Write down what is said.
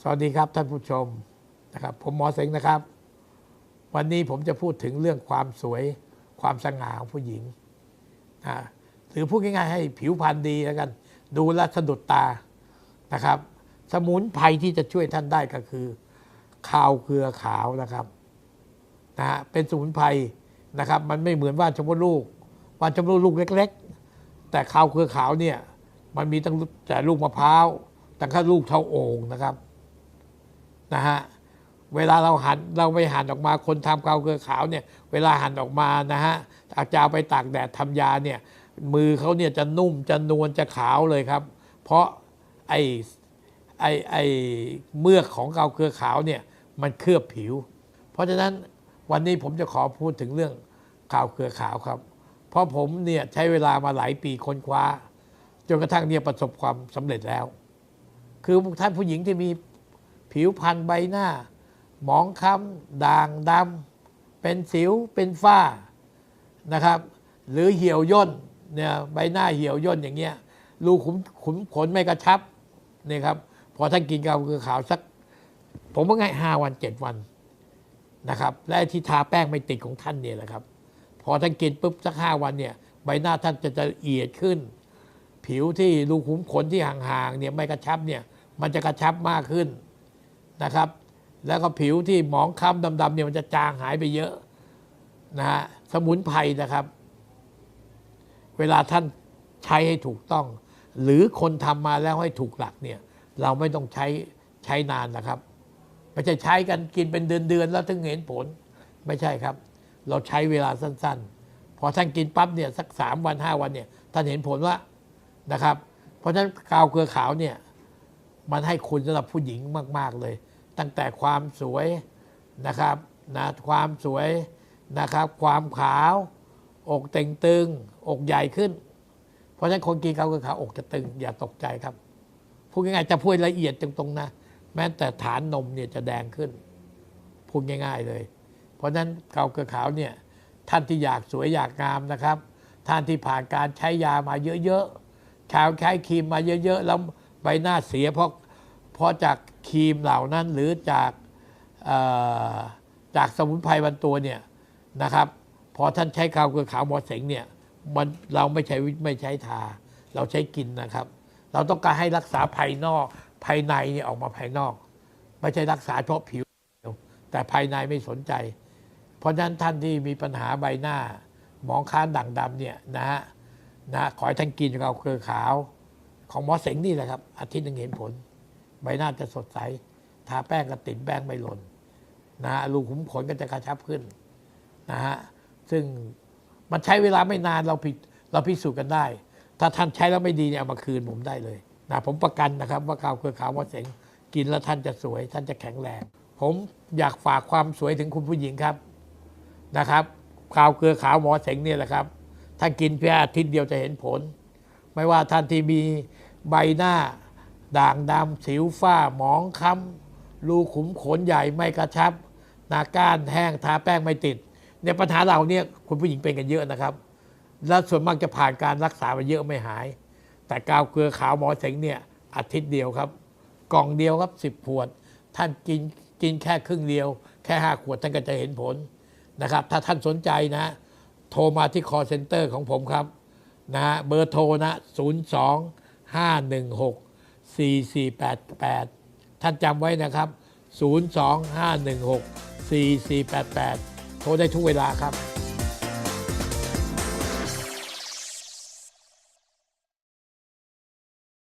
สวัสดีครับท่านผู้ชมนะครับ ผมหมอเสงนะครับ วันนี้ผมจะพูดถึงเรื่องความสวยความสง่าของผู้หญิงนะหรือพูดง่ายๆให้ผิวพรรณดีแล้วกัน ดูแลสะดุดตานะครับ สมุนไพรที่จะช่วยท่านได้ก็คือข้าวเกลือขาวนะครับนะฮะเป็นสมุนไพรนะครับ มันไม่เหมือนว่านชมพูลูกว่านชมพูลูกเล็ก ๆ แต่ข้าวเกลือขาวเนี่ยมันมีตั้งแต่ลูกมะพร้าวตั้งแต่ลูกเท่าโอ่งนะครับ นะฮะเวลาเราหันเราไปหันออกมาคนทำข้าวเกลือขาวเนี่ยเวลาหันออกมานะฮะอาจจะเอาไปตากแดดทำยาเนี่ยมือเขาเนี่ยจะนุ่มจะนวลจะขาวเลยครับ เพราะไอไอไอเมือกของข้าวเกลือขาวเนี่ยมันเคลือบผิว เพราะฉะนั้นวันนี้ผมจะขอพูดถึงเรื่องข้าวเกลือขาวครับ เพราะผมเนี่ยใช้เวลามาหลายปีค้นคว้าจนกระทั่งเนี่ยประสบความสำเร็จแล้ว คือท่านผู้หญิงที่มี ผิวพรรณใบหน้า หมองคล้ำด่างดำเป็นสิวเป็นฝ้านะครับ หรือเหี่ยวย่นเนี่ยใบหน้าเหี่ยวย่นอย่างเงี้ยรูขุมขุมขนไม่กระชับนี่ครับพอท่านกินกาวคือขาวสัก ผมว่าไงห้าวันเจ็ดวันนะครับ และที่ทาแป้งไม่ติดของท่านเนี่ยแหละครับ พอท่านกินปุ๊บสักห้าวันเนี่ย ใบหน้าท่านจะจะละเอียดขึ้น ผิวที่รูขุมขนที่ห่างๆเนี่ยไม่กระชับเนี่ย มันจะกระชับมากขึ้น นะครับ แล้วก็ผิวที่หมองคล้ำดำๆเนี่ยมันจะจางหายไปเยอะนะฮะสมุนไพรนะครับ เวลาท่านใช้ให้ถูกต้อง หรือคนทำมาแล้วให้ถูกหลักเนี่ย เราไม่ต้องใช้ใช้นานนะครับไม่ใช่ใช้กันกินเป็นเดือนๆแล้วถึงเห็นผลไม่ใช่ครับ เราใช้เวลาสั้น ๆ พอท่านกินปั๊บเนี่ยสักสามวันห้าวันเนี่ยท่านเห็นผลว่านะครับ เพราะฉะนั้นกาวเกลือขาวเนี่ย มันให้คุณสำหรับผู้หญิงมาก ๆเลย ตั้งแต่ความสวยนะครับนะความสวยนะครับ ความขาว อกเต่งตึง อกใหญ่ขึ้น เพราะฉะนั้นคนกินข้ากับขาวอกจะตึง อย่าตกใจครับพูดง่ายๆจะพูดละเอียดตรงๆนะแม้แต่ฐานนมเนี่ยจะแดงขึ้นพูดง่าย ๆเลย เพราะฉะนั้นข้าเกลือขาวเนี่ยท่านที่อยากสวยอยากงามนะครับ ท่านที่ผ่านการใช้ยามาเยอะๆชาวใช้ครีมมาเยอะ ๆ แล้วใบหน้าเสียเพราะ พราะจากครีมเหล่านั้นหรือจากจากสมุนไพรบางตัวเนี่ยนะครับ พอท่านใช้ข้าวเกลือขาวหมอเสงเนี่ยมันเราไม่ใช้วิไม่ใช้ทา เราใช้กินนะครับ เราต้องการให้รักษาภายนอกภายในเนี่ยออกมาภายนอก ไม่ใช่รักษาเฉพาะผิว แต่ภายในไม่สนใจ เพราะฉะนั้นท่านที่มีปัญหาใบหน้า หมองค้านด่างดำเนี่ยนะฮะนะขอให้ท่านกินข้าวเกลือขาว ของหมอเสงนี่แหละครับอาทิตย์หนึ่งเห็นผล ใบหน้าจะสดใส ทาแป้งก็ติดแป้งไม่หล่นนะฮะรูขุมขนก็จะกระชับขึ้นนะฮะซึ่งมันใช้เวลาไม่นานเราผิดเราพิสูจน์กันได้ ถ้าท่านใช้แล้วไม่ดีเนี่ยเอามาคืนผมได้เลยนะผมประกันนะครับ ว่าข้าวเกลือขาวมะเสงกินแล้วท่านจะสวย ท่านจะแข็งแรง ผมอยากฝากความสวยถึงคุณผู้หญิงครับนะครับข้าวเกลือขาวหมอเสงเนี่ยแหละครับ ถ้ากินเพียงอาทิตย์เดียวจะเห็นผล ไม่ว่าท่านที่มีใบหน้า ด่างดำสิวฝ้าหมองค้ำรูขุมขนใหญ่ไม่กระชับ หน้าก้านแห้งทาแป้งไม่ติดเนี่ยปัญหาเหล่านี้คุณผู้หญิงเป็นกันเยอะนะครับ และส่วนมากจะผ่านการรักษามาเยอะไม่หาย แต่กาวเกลือขาวหมอเสงเนี่ยอาทิตย์เดียวครับ กล่องเดียวครับสิบขวด ท่านกินกินแค่ครึ่งเดียว แค่ห้าขวดท่านก็จะเห็นผลนะครับ ถ้าท่านสนใจนะ โทรมาที่ call center ของผมครับนะฮะเบอร์โทรนะ 02 516 4488 ท่านจำไว้นะครับ 02 516 4488 โทรได้ทุกเวลาครับ